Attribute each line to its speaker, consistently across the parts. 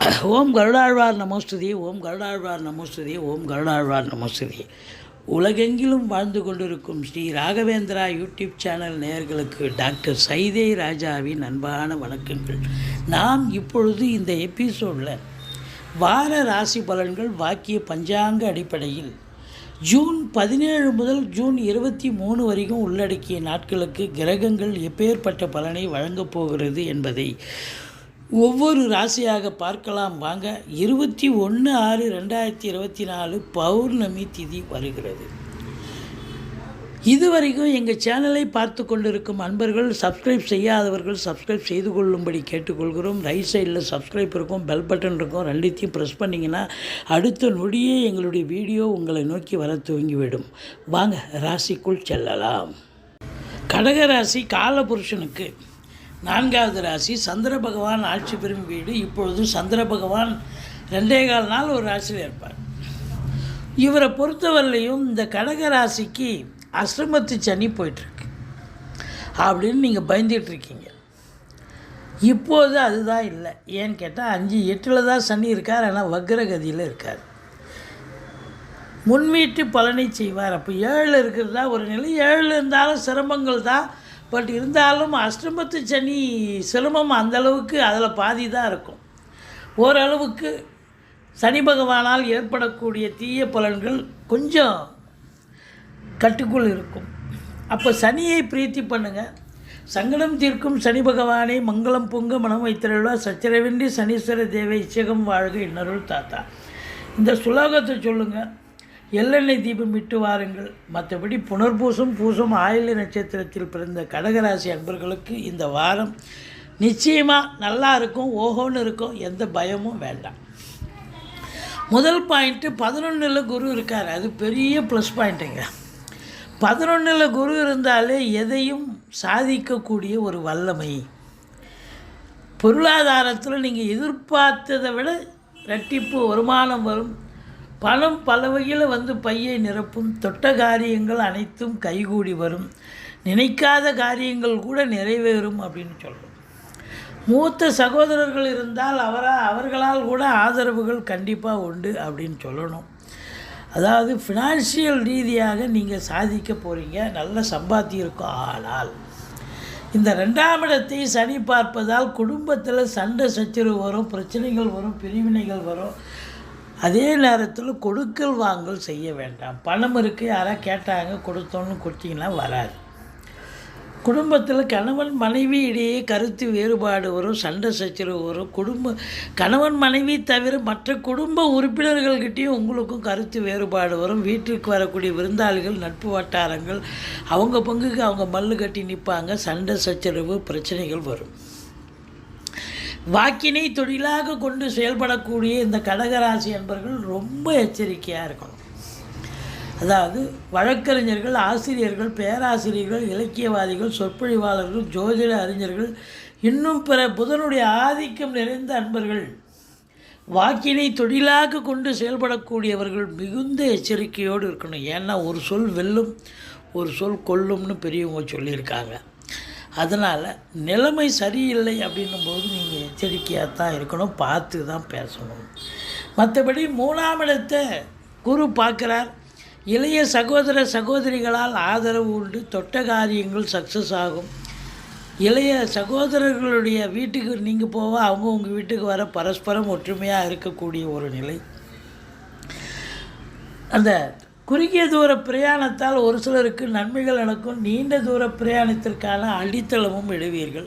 Speaker 1: ஓம் கருடாழ்வார் நமோஸ்துதி ஓம் கருடாழ்வார் நமோஸ்துதி ஓம் கருடாழ்வார் நமோஸ்துதி. உலகெங்கிலும் வாழ்ந்து கொண்டிருக்கும் ஸ்ரீ ராகவேந்திரா யூடியூப் சேனல் நேயர்களுக்கு டாக்டர் சைதே ராஜாவின் அன்பான வணக்கங்கள். நாம் இப்பொழுது இந்த எபிசோடில் வார ராசி பலன்கள் வாக்கிய பஞ்சாங்க அடிப்படையில் ஜூன் பதினேழு முதல் ஜூன் இருபத்தி மூணு வரைக்கும் உள்ளடக்கிய நாட்களுக்கு கிரகங்கள் எப்பேற்பட்ட பலனை வழங்கப் போகிறது என்பதை ஒவ்வொரு ராசியாக பார்க்கலாம். வாங்க இருபத்தி ஒன்று ஆறு ரெண்டாயிரத்தி இருபத்தி நாலு பௌர்ணமி திதி வருகிறது. இதுவரைக்கும் எங்கள் சேனலை பார்த்து கொண்டிருக்கும் அன்பர்கள் சப்ஸ்கிரைப் செய்யாதவர்கள் சப்ஸ்கிரைப் செய்து கொள்ளும்படி கேட்டுக்கொள்கிறோம். ரைட் சைடில் சப்ஸ்கிரைப் இருக்கும் பெல் பட்டன் இருக்கும் ரெண்டுத்தையும் ப்ரெஸ் பண்ணிங்கன்னா அடுத்த நொடியே எங்களுடைய வீடியோ உங்களை நோக்கி வர துவங்கிவிடும். வாங்க ராசிக்குள் செல்லலாம். கடகராசி காலபுருஷனுக்கு நான்காவது ராசி சந்திர பகவான் ஆட்சி பெறும் வீடு. இப்பொழுது சந்திர பகவான் ரெண்டே கால் நாள் ஒரு ராசியில் இருப்பார். இவரை பொறுத்தவரையிலையும் இந்த கடக ராசிக்கு அசிரமத்து சனி போயிட்டுருக்கு. அப்படின்னு நீங்கள் பயந்துட்டுருக்கீங்க இப்போது அதுதான் இல்லை. ஏன்னு கேட்டால் அஞ்சு எட்டில் தான் சனி இருக்கார் ஆனால் வக்ரகதியில் இருக்கார். முன்வீட்டு பலனை செய்வார். அப்போ ஏழில் இருக்கிறதா ஒரு நிலை. ஏழில் இருந்தாலும் சிரமங்கள் தான். பட் இருந்தாலும் அஷ்டமத்து சனி சிரமம் அந்தளவுக்கு அதில் பாதி தான் இருக்கும். ஓரளவுக்கு சனி பகவானால் ஏற்படக்கூடிய தீய பலன்கள் கொஞ்சம் கட்டுக்குள் இருக்கும். அப்போ சனியை பிரீத்தி பண்ணுங்கள் சங்கடம் தீர்க்கும் சனி பகவானை மங்களம் பொங்க மனம் வைத்திருவா சச்சரவின்றி சனீஸ்வர தேவை இச்சகம் வாழ்க இன்னருள் தாத்தா. இந்த சுலோகத்தை சொல்லுங்கள் எள்ளெண்ணெய் தீபம் விட்டு வாருங்கள். மற்றபடி புனர்பூசம் பூசம் ஆயுள நட்சத்திரத்தில் பிறந்த கடகராசி அன்பர்களுக்கு இந்த வாரம் நிச்சயமாக நல்லா இருக்கும் ஓஹோன்னு இருக்கும் எந்த பயமும் வேண்டாம். முதல் பாயிண்ட்டு பதினொன்றில் குரு இருக்கார். அது பெரிய ப்ளஸ் பாயிண்ட்டுங்க பதினொன்றில் குரு இருந்தாலே எதையும் சாதிக்கக்கூடிய ஒரு வல்லமை. பொருளாதாரத்தில் நீங்கள் எதிர்பார்த்ததை விட ரெட்டிப்பு வருமானம் வரும். பணம் பல வகையில் வந்து பையை நிரப்பும் தொட்ட காரியங்கள் அனைத்தும் கைகூடி வரும். நினைக்காத காரியங்கள் கூட நிறைவேறும் அப்படின்னு சொல்லும் மூத்த சகோதரர்கள் இருந்தால் அவரா அவர்களால் கூட ஆதரவுகள் கண்டிப்பாக உண்டு அப்படின்னு சொல்லணும். அதாவது ஃபினான்ஷியல் ரீதியாக நீங்கள் சாதிக்க போகிறீங்க நல்ல சம்பாத்தியிருக்கும் ஆனால் இந்த ரெண்டாம் இடத்தை சனி பார்ப்பதால் குடும்பத்தில் சண்டை சச்சரவு வரும் பிரச்சனைகள் வரும் பிரிவினைகள் வரும். அதே நேரத்தில் கொடுக்கல் வாங்கல் செய்ய வேண்டாம். பணம் இருக்குது யாராக கேட்டாங்க கொடுத்தோன்னு கொடுத்தீங்கன்னா வராது. குடும்பத்தில் கணவன் மனைவி இடையே கருத்து வேறுபாடு வரும் சண்டை சச்சரவு வரும். குடும்ப கணவன் மனைவி தவிர மற்ற குடும்ப உறுப்பினர்கள்கிட்டையும் உங்களுக்கும் கருத்து வேறுபாடு வரும். வீட்டிற்கு வரக்கூடிய விருந்தாளிகள் நட்பு வட்டாரங்கள் அவங்க பங்குக்கு அவங்க மல்லு கட்டி நிற்பாங்க சண்டை சச்சரவு பிரச்சனைகள் வரும். வாக்கினை தொழிலாக கொண்டு செயல்படக்கூடிய இந்த கடகராசி என்பர்கள் ரொம்ப எச்சரிக்கையாக இருக்கணும். அதாவது வழக்கறிஞர்கள் ஆசிரியர்கள் பேராசிரியர்கள் இலக்கியவாதிகள் சொற்பொழிவாளர்கள் ஜோதிட அறிஞர்கள் இன்னும் பிற புதனுடைய ஆதிக்கம் நிறைந்த அன்பர்கள் வாக்கினை தொழிலாக கொண்டு செயல்படக்கூடியவர்கள் மிகுந்த எச்சரிக்கையோடு இருக்கணும். ஏன்னா ஒரு சொல் வெல்லும் ஒரு சொல் கொல்லும்னு பெரியவங்க சொல்லியிருக்காங்க. அதனால் நிலைமை சரியில்லை அப்படின்னும் போது நீங்கள் எச்சரிக்கையாக தான் இருக்கணும் பார்த்து தான் பேசணும். மற்றபடி மூணாம் இடத்தை குரு பார்க்குறார். இளைய சகோதர சகோதரிகளால் ஆதரவு உண்டு தொட்ட காரியங்கள் சக்ஸஸ் ஆகும். இளைய சகோதரர்களுடைய வீட்டுக்கு நீங்கள் போக அவங்க உங்கள் வீட்டுக்கு வர பரஸ்பரம் ஒற்றுமையாக இருக்கக்கூடிய ஒரு நிலை. அந்த குறுகிய தூர பிரயாணத்தால் ஒரு சிலருக்கு நன்மைகள் நடக்கும் நீண்ட தூர பிரயாணத்திற்கான அடித்தளமும் எழுவீர்கள்.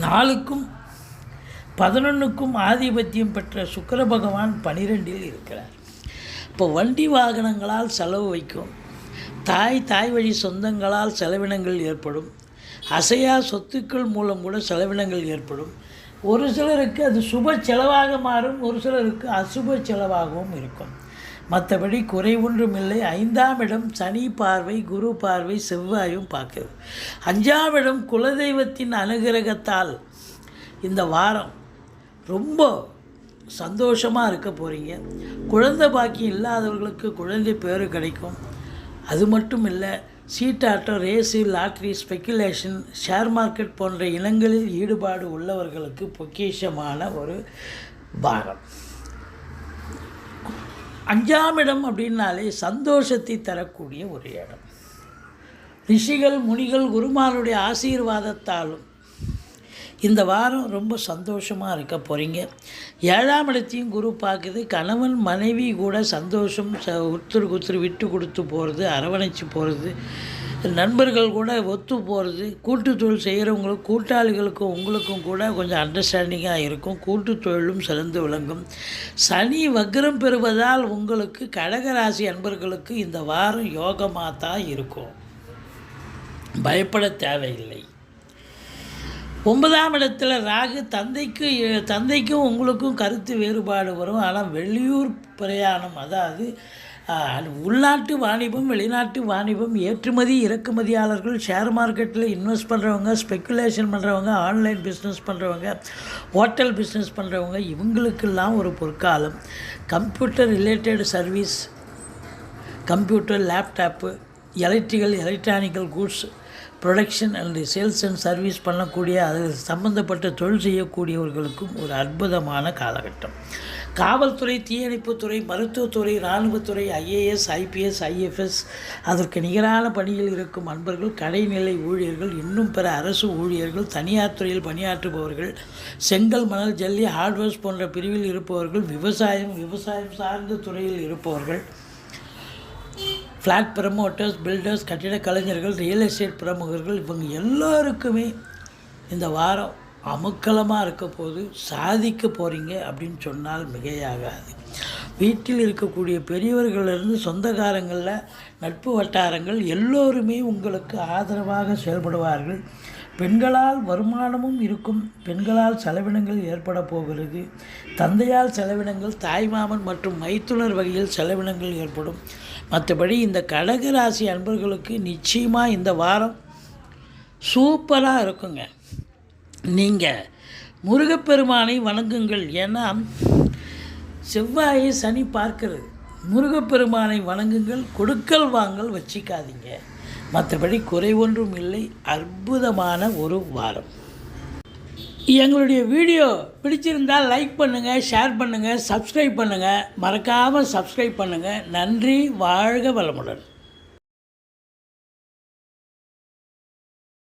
Speaker 1: நாலுக்கும் பதினொன்றுக்கும் ஆதிபத்தியம் பெற்ற சுக்கர பகவான் பனிரெண்டில் இருக்கிறார். இப்போ வண்டி வாகனங்களால் செலவு வைக்கும். தாய் தாய் வழி சொந்தங்களால் செலவினங்கள் ஏற்படும். அசையா சொத்துக்கள் மூலம் கூட செலவினங்கள் ஏற்படும். ஒரு சிலருக்கு அது சுப செலவாக மாறும் ஒரு சிலருக்கு அசுப செலவாகவும் இருக்கும். மற்றபடி குறை ஒன்றும் இல்லை. ஐந்தாம் இடம் சனி பார்வை குரு பார்வை செவ்வாயும் பார்க்குது அஞ்சாம் இடம் குலதெய்வத்தின் அனுகிரகத்தால் இந்த வாரம் ரொம்ப சந்தோஷமாக இருக்க போகிறீங்க குழந்தை பாக்கியம் இல்லாதவர்களுக்கு குழந்தை பேர் கிடைக்கும். அது மட்டும் இல்லை சீட்டாட்டம் race lottery speculation share market போன்ற இனங்களில் ஈடுபாடு உள்ளவர்களுக்கு பொக்கிஷமான ஒரு வாரம். அஞ்சாம் இடம் அப்படின்னாலே சந்தோஷத்தை தரக்கூடிய ஒரு இடம். ரிஷிகள் முனிகள் குருமானுடைய ஆசீர்வாதத்தாலும் இந்த வாரம் ரொம்ப சந்தோஷமாக இருக்க போகிறீங்க ஏழாம் இடத்தையும் குரு பார்க்குது. கணவன் மனைவி கூட சந்தோஷம் ச உத்துரு குத்துரு விட்டு கொடுத்து போகிறது அரவணைச்சு போகிறது நண்பர்கள் கூட ஒத்து போகிறது கூட்டு தொழில் செய்கிறவங்களும் கூட்டாளிகளுக்கும் உங்களுக்கும் கூட கொஞ்சம் அண்டர்ஸ்டாண்டிங்காக இருக்கும். கூட்டு தொழிலும் சிறந்து விளங்கும். சனி வக்ரம் பெறுவதால் உங்களுக்கு கடகராசி அன்பர்களுக்கு இந்த வாரம் யோகமாக தான் இருக்கும். பயப்பட தேவையில்லை. ஒன்பதாம் இடத்துல ராகு தந்தைக்கு தந்தைக்கும் உங்களுக்கும் கருத்து வேறுபாடு வரும். ஆனால் வெளியூர் பிரயாணம் அதாவது உள்நாட்டு வாணிபம் வெளிநாட்டு வாணிபம் ஏற்றுமதி இறக்குமதியாளர்கள் ஷேர் மார்க்கெட்டில் இன்வெஸ்ட் பண்ணுறவங்க ஸ்பெக்குலேஷன் பண்ணுறவங்க ஆன்லைன் பிஸ்னஸ் பண்ணுறவங்க ஹோட்டல் பிஸ்னஸ் பண்ணுறவங்க இவங்களுக்கெல்லாம் ஒரு பொற்காலம். Computer related service computer laptop electrical electronical goods production and sales and service பண்ணக்கூடிய அது சம்மந்தப்பட்ட தொழில் செய்யக்கூடியவர்களுக்கும் ஒரு அற்புதமான காலகட்டம். காவல்துறை தீயணைப்புத்துறை மருத்துவத்துறை இராணுவத்துறை ஐஏஎஸ் ஐபிஎஸ் ஐஎஃப்எஸ். அதற்கு நிகரான பணியில் இருக்கும் அன்பர்கள் கடைநிலை ஊழியர்கள் இன்னும் பிற அரசு ஊழியர்கள் தனியார் துறையில் பணியாற்றுபவர்கள் செங்கல் மணல் ஜல்லி ஹார்ட்வேர்ஸ் போன்ற பிரிவில் இருப்பவர்கள் விவசாயம் விவசாயம் சார்ந்த துறையில் இருப்பவர்கள் ஃப்ளாட் ப்ரமோட்டர்ஸ் பில்டர்ஸ் கட்டிட கலைஞர்கள் ரியல் எஸ்டேட் பிரமுகர்கள் இவங்க எல்லாருக்குமே இந்த வாரம் அமுக்கலமாக இருக்க போது சாதிக்க போகிறீங்க அப்படின்னு சொன்னால் மிகையாகாது. வீட்டில் இருக்கக்கூடிய பெரியவர்களிலிருந்து சொந்தக்காரங்களில் நட்பு வட்டாரங்கள் எல்லோருமே உங்களுக்கு ஆதரவாக செயல்படுவார்கள். பெண்களால் வருமானமும் இருக்கும். பெண்களால் செலவினங்கள் ஏற்பட போகிறது. தந்தையால் செலவினங்கள் தாய்மாமன் மற்றும் மைத்துனர் வகையில் செலவினங்கள் ஏற்படும். மற்றபடி இந்த கடகராசி அன்பர்களுக்கு நிச்சயமாக இந்த வாரம் சூப்பராக இருக்குங்க. நீங்கள் முருகப்பெருமானை வணங்குங்கள். ஏன்னா செவ்வாயை சனி பார்க்கிறது. முருகப்பெருமானை வணங்குங்கள் கொடுக்கல் வாங்கல் வச்சிக்காதீங்க. மற்றபடி குறை ஒன்றும் இல்லை. அற்புதமான ஒரு வாரம். எங்களுடைய வீடியோ பிடிச்சிருந்தால் லைக் பண்ணுங்கள் ஷேர் பண்ணுங்கள் சப்ஸ்கிரைப் பண்ணுங்கள் மறக்காமல் சப்ஸ்கிரைப் பண்ணுங்கள் நன்றி வாழ்க வளமுடன்.